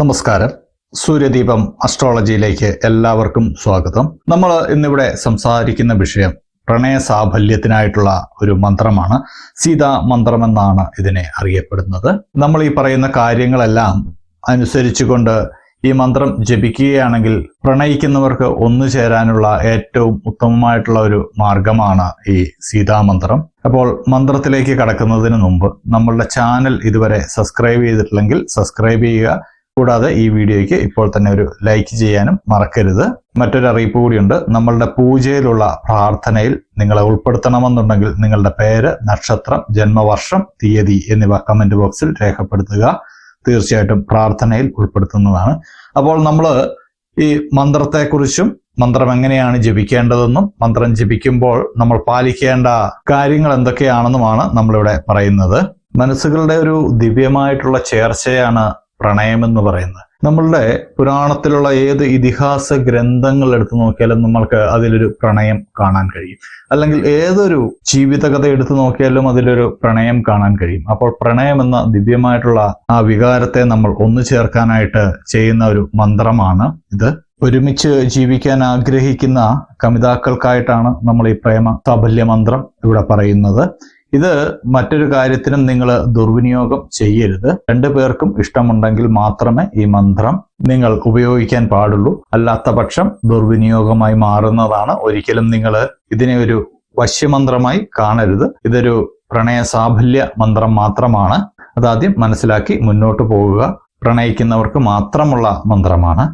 നമസ്കാരം. സൂര്യദീപം അസ്ട്രോളജിയിലേക്ക് എല്ലാവർക്കും സ്വാഗതം. നമ്മൾ ഇന്നിവിടെ സംസാരിക്കുന്ന വിഷയം പ്രണയ സാഫല്യത്തിനായിട്ടുള്ള ഒരു മന്ത്രമാണ്. സീതാ മന്ത്രമെന്നാണ് ഇതിനെ അറിയപ്പെടുന്നത്. നമ്മൾ ഈ പറയുന്ന കാര്യങ്ങളെല്ലാം അനുസരിച്ചുകൊണ്ട് ഈ മന്ത്രം ജപിക്കുകയാണെങ്കിൽ പ്രണയിക്കുന്നവർക്ക് ഒന്നു ചേരാനുള്ള ഏറ്റവും ഉത്തമമായിട്ടുള്ള ഒരു മാർഗമാണ് ഈ സീതാമന്ത്രം അപ്പോൾ മന്ത്രത്തിലേക്ക് കടക്കുന്നതിന് മുമ്പ് നമ്മളുടെ ചാനൽ ഇതുവരെ സബ്സ്ക്രൈബ് ചെയ്തിട്ടില്ലെങ്കിൽ സബ്സ്ക്രൈബ് ചെയ്യുക. കൂടാതെ ഈ വീഡിയോയ്ക്ക് ഇപ്പോൾ തന്നെ ഒരു ലൈക്ക് ചെയ്യാനും മറക്കരുത്. മറ്റൊരു അറിയിപ്പ് കൂടിയുണ്ട്. നമ്മളുടെ പൂജയിലുള്ള പ്രാർത്ഥനയിൽ നിങ്ങളെ ഉൾപ്പെടുത്തണമെന്നുണ്ടെങ്കിൽ നിങ്ങളുടെ പേര് നക്ഷത്രം ജന്മവർഷം തീയതി എന്നിവ കമന്റ് ബോക്സിൽ രേഖപ്പെടുത്തുക. തീർച്ചയായിട്ടും പ്രാർത്ഥനയിൽ ഉൾപ്പെടുത്തുന്നതാണ്. അപ്പോൾ നമ്മൾ ഈ മന്ത്രത്തെക്കുറിച്ചും മന്ത്രം എങ്ങനെയാണ് ജപിക്കേണ്ടതെന്നും മന്ത്രം ജപിക്കുമ്പോൾ നമ്മൾ പാലിക്കേണ്ട കാര്യങ്ങൾ എന്തൊക്കെയാണെന്നുമാണ് നമ്മളിവിടെ പറയുന്നത്. മനസ്സുകളുടെ ഒരു ദിവ്യമായിട്ടുള്ള ചേർച്ചയാണ് പ്രണയം എന്ന് പറയുന്നത്. നമ്മളുടെ പുരാണത്തിലുള്ള ഏത് ഇതിഹാസ ഗ്രന്ഥങ്ങൾ എടുത്തു നോക്കിയാലും നമ്മൾക്ക് അതിലൊരു പ്രണയം കാണാൻ കഴിയും. അല്ലെങ്കിൽ ഏതൊരു ജീവിതകഥ എടുത്തു നോക്കിയാലും അതിലൊരു പ്രണയം കാണാൻ കഴിയും. അപ്പോൾ പ്രണയം എന്ന ദിവ്യമായിട്ടുള്ള ആ വികാരത്തെ നമ്മൾ ഒന്നു ചേർക്കാനായിട്ട് ചെയ്യുന്ന ഒരു മന്ത്രമാണ് ഇത്. ഒരുമിച്ച് ജീവിക്കാൻ ആഗ്രഹിക്കുന്ന കമിതാക്കൾക്കായിട്ടാണ് നമ്മൾ ഈ പ്രേമ സാഫല്യ മന്ത്രം ഇവിടെ പറയുന്നത്. ഇത് മറ്റൊരു കാര്യത്തിനും നിങ്ങൾ ദുർവിനിയോഗം ചെയ്യരുത്. രണ്ടു പേർക്കും ഇഷ്ടമുണ്ടെങ്കിൽ മാത്രമേ ഈ മന്ത്രം നിങ്ങൾ ഉപയോഗിക്കാൻ പാടുള്ളൂ. അല്ലാത്ത പക്ഷം ദുർവിനിയോഗമായി മാറുന്നതാണ് ഒരിക്കലും നിങ്ങൾ ഇതിനെ ഒരു വശ്യമന്ത്രമായി കാണരുത്. ഇതൊരു പ്രണയ സാഫല്യ മന്ത്രം മാത്രമാണ്. അതാദ്യം മനസ്സിലാക്കി മുന്നോട്ട് പോകുക പ്രണയിക്കുന്നവർക്ക് മാത്രമുള്ള മന്ത്രമാണ്.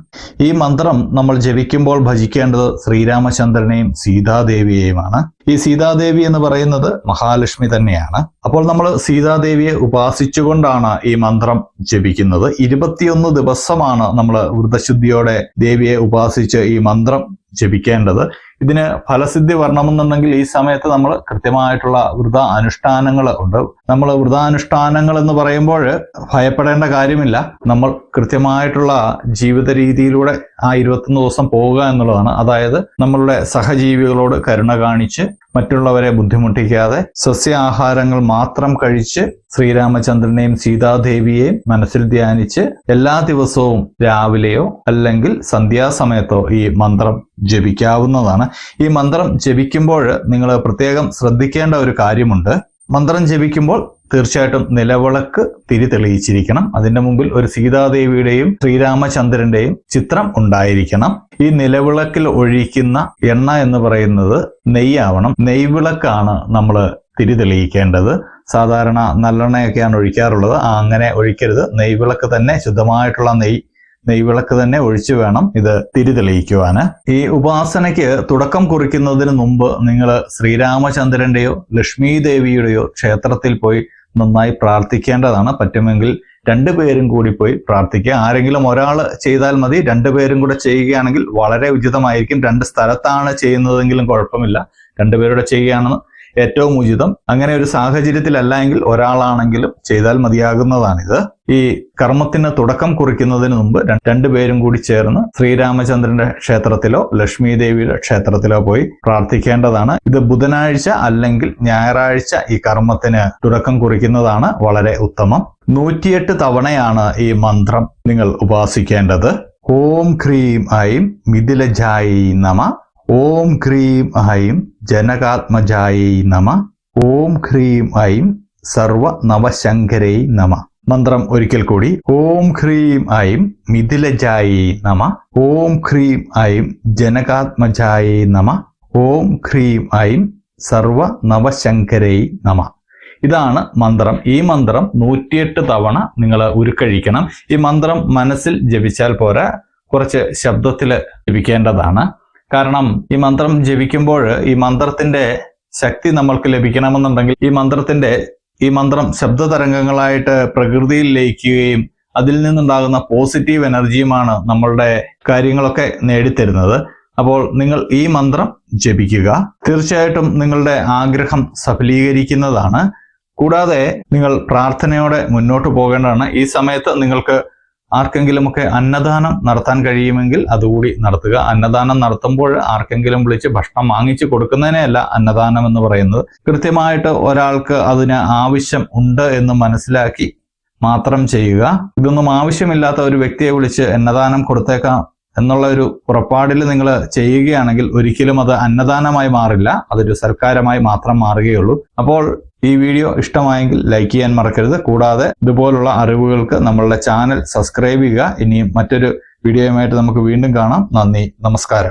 ഈ മന്ത്രം നമ്മൾ ജപിക്കുമ്പോൾ ഭജിക്കേണ്ടത് ശ്രീരാമചന്ദ്രനെയും സീതാദേവിയെയുമാണ്. ഈ സീതാദേവി എന്ന് പറയുന്നത് മഹാലക്ഷ്മി തന്നെയാണ്. അപ്പോൾ നമ്മൾ സീതാദേവിയെ ഉപാസിച്ചുകൊണ്ടാണ് ഈ മന്ത്രം ജപിക്കുന്നത്. ഇരുപത്തിയൊന്ന് ദിവസമാണ് നമ്മൾ വൃദ്ധശുദ്ധിയോടെ ദേവിയെ ഉപാസിച്ച് ഈ മന്ത്രം ജപിക്കേണ്ടത്. ഇതിന് ഫലസിദ്ധി വരണമെന്നുണ്ടെങ്കിൽ ഈ സമയത്ത് നമ്മൾ കൃത്യമായിട്ടുള്ള വൃത അനുഷ്ഠാനങ്ങൾ ഉണ്ട്. നമ്മൾ വൃതാനുഷ്ഠാനങ്ങൾ എന്ന് പറയുമ്പോൾ ഭയപ്പെടേണ്ട കാര്യമില്ല. നമ്മൾ കൃത്യമായിട്ടുള്ള ജീവിത രീതിയിലൂടെ ആ ഇരുപത്തൊന്ന് ദിവസം പോവുക എന്നുള്ളതാണ്. അതായത് നമ്മളുടെ സഹജീവികളോട് കരുണ കാണിച്ച് മറ്റുള്ളവരെ ബുദ്ധിമുട്ടിക്കാതെ സസ്യാഹാരങ്ങൾ മാത്രം കഴിച്ച് ശ്രീരാമചന്ദ്രനെയും സീതാദേവിയെയും മനസ്സിൽ ധ്യാനിച്ച് എല്ലാ ദിവസവും രാവിലെയോ അല്ലെങ്കിൽ സന്ധ്യാസമയത്തോ ഈ മന്ത്രം ജപിക്കാവുന്നതാണ്. ഈ മന്ത്രം ജപിക്കുമ്പോൾ നിങ്ങൾ പ്രത്യേകം ശ്രദ്ധിക്കേണ്ട ഒരു കാര്യമുണ്ട്. മന്ത്രം ജപിക്കുമ്പോൾ തീർച്ചയായിട്ടും നിലവിളക്ക് തിരി തെളിയിച്ചിരിക്കണം. അതിന്റെ മുമ്പിൽ ഒരു സീതാദേവിയുടെയും ശ്രീരാമചന്ദ്രന്റെയും ചിത്രം ഉണ്ടായിരിക്കണം. ഈ നിലവിളക്കിൽ ഒഴിക്കുന്ന എണ്ണ എന്ന് പറയുന്നത് നെയ്യാവണം. നെയ്വിളക്കാണ് നമ്മൾ തിരി തെളിയിക്കേണ്ടത്. സാധാരണ നല്ലെണ്ണയൊക്കെയാണ് ഒഴിക്കാറുള്ളത്. അങ്ങനെ ഒഴിക്കരുത്. നെയ്വിളക്ക് തന്നെ ശുദ്ധമായിട്ടുള്ള നെയ്യ് നെയ്വിളക്ക് തന്നെ ഒഴിച്ചു വേണം ഇത് തിരി തെളിയിക്കുവാന് ഈ ഉപാസനയ്ക്ക് തുടക്കം കുറിക്കുന്നതിന് മുമ്പ് നിങ്ങൾ ശ്രീരാമചന്ദ്രന്റെയോ ലക്ഷ്മി ദേവിയുടെയോ ക്ഷേത്രത്തിൽ പോയി നന്നായി പ്രാർത്ഥിക്കേണ്ടതാണ്. പറ്റുമെങ്കിൽ രണ്ടുപേരും കൂടി പോയി പ്രാർത്ഥിക്കുക. ആരെങ്കിലും ഒരാൾ ചെയ്താൽ മതി. രണ്ടുപേരും കൂടെ ചെയ്യുകയാണെങ്കിൽ വളരെ ഉചിതമായിരിക്കും. രണ്ട് സ്ഥലത്താണ് ചെയ്യുന്നതെങ്കിലും കുഴപ്പമില്ല. രണ്ടുപേരുടെ ചെയ്യുകയാണെന്ന് ഏറ്റവും ഉചിതം. അങ്ങനെ ഒരു സാഹചര്യത്തിലല്ല എങ്കിൽ ഒരാളാണെങ്കിലും ചെയ്താൽ മതിയാകുന്നതാണിത്. ഈ കർമ്മത്തിന് തുടക്കം കുറിക്കുന്നതിന് മുമ്പ് രണ്ടുപേരും കൂടി ചേർന്ന് ശ്രീരാമചന്ദ്രന്റെ ക്ഷേത്രത്തിലോ ലക്ഷ്മി ദേവിയുടെ ക്ഷേത്രത്തിലോ പോയി പ്രാർത്ഥിക്കേണ്ടതാണ്. ഇത് ബുധനാഴ്ച അല്ലെങ്കിൽ ഞായറാഴ്ച ഈ കർമ്മത്തിന് തുടക്കം കുറിക്കുന്നതാണ് വളരെ ഉത്തമം. നൂറ്റിയെട്ട് തവണയാണ് ഈ മന്ത്രം നിങ്ങൾ ഉപാസിക്കേണ്ടത്. ഓം ക്രീം ഐം മിഥിലജായി നമ. ഓം ക്രീം ഐം ജനകാത്മജായൈ നമ. ഓം ക്രീം ഐം സർവ നവശങ്കരൈ നമ. മന്ത്രം ഒരിക്കൽ കൂടി. ഓം ക്രീം ഐം മിഥിലജായൈ നമ. ഓം ക്രീം ഐം ജനകാത്മജായൈ നമ. ഓം ക്രീം ഐം സർവ നവശങ്കരൈ നമ. ഇതാണ് മന്ത്രം. ഈ മന്ത്രം നൂറ്റിയെട്ട് തവണ നിങ്ങൾ ഉരുക്കഴിക്കണം. ഈ മന്ത്രം മനസ്സിൽ ജപിച്ചാൽ പോരാ. കുറച്ച് ശബ്ദത്തിൽ ജപിക്കേണ്ടതാണ്. കാരണം ഈ മന്ത്രം ജപിക്കുമ്പോൾ ഈ മന്ത്രത്തിന്റെ ശക്തി നമ്മൾക്ക് ലഭിക്കണമെന്നുണ്ടെങ്കിൽ ഈ മന്ത്രത്തിന്റെ ഈ മന്ത്രം ശബ്ദ തരംഗങ്ങളായിട്ട് പ്രകൃതിയിൽ ലയിക്കുകയും അതിൽ നിന്നുണ്ടാകുന്ന പോസിറ്റീവ് എനർജിയുമാണ് നമ്മളുടെ കാര്യങ്ങളൊക്കെ നേടിത്തരുന്നത്. അപ്പോൾ നിങ്ങൾ ഈ മന്ത്രം ജപിക്കുക. തീർച്ചയായിട്ടും നിങ്ങളുടെ ആഗ്രഹം സഫലീകരിക്കുന്നതാണ്. കൂടാതെ നിങ്ങൾ പ്രാർത്ഥനയോടെ മുന്നോട്ട് പോകേണ്ടതാണ്. ഈ സമയത്ത് നിങ്ങൾക്ക് ആർക്കെങ്കിലുമൊക്കെ അന്നദാനം നടത്താൻ കഴിയുമെങ്കിൽ അതുകൂടി നടത്തുക. അന്നദാനം നടത്തുമ്പോൾ ആർക്കെങ്കിലും വിളിച്ച് ഭക്ഷണം വാങ്ങിച്ചു കൊടുക്കുന്നതിനെയല്ല അന്നദാനം എന്ന് പറയുന്നത്. കൃത്യമായിട്ട് ഒരാൾക്ക് അതിന് ആവശ്യം ഉണ്ട് എന്ന് മനസ്സിലാക്കി മാത്രം ചെയ്യുക. ഇതൊന്നും ആവശ്യമില്ലാത്ത ഒരു വ്യക്തിയെ വിളിച്ച് അന്നദാനം കൊടുത്തേക്കാം എന്നുള്ള ഒരു പുറപ്പാടിൽ നിങ്ങൾ ചെയ്യുകയാണെങ്കിൽ ഒരിക്കലും അത് അന്നദാനമായി മാറില്ല. അതൊരു സൽക്കാരമായി മാത്രം മാറുകയുള്ളൂ. അപ്പോൾ ഈ വീഡിയോ ഇഷ്ടമായെങ്കിൽ ലൈക്ക് ചെയ്യാൻ മറക്കരുത്. കൂടാതെ ഇതുപോലുള്ള അറിവുകൾക്ക് നമ്മളുടെ ചാനൽ സബ്സ്ക്രൈബ് ചെയ്യുക. ഇനിയും മറ്റൊരു വീഡിയോയുമായിട്ട് നമുക്ക് വീണ്ടും കാണാം. നന്ദി. നമസ്കാരം.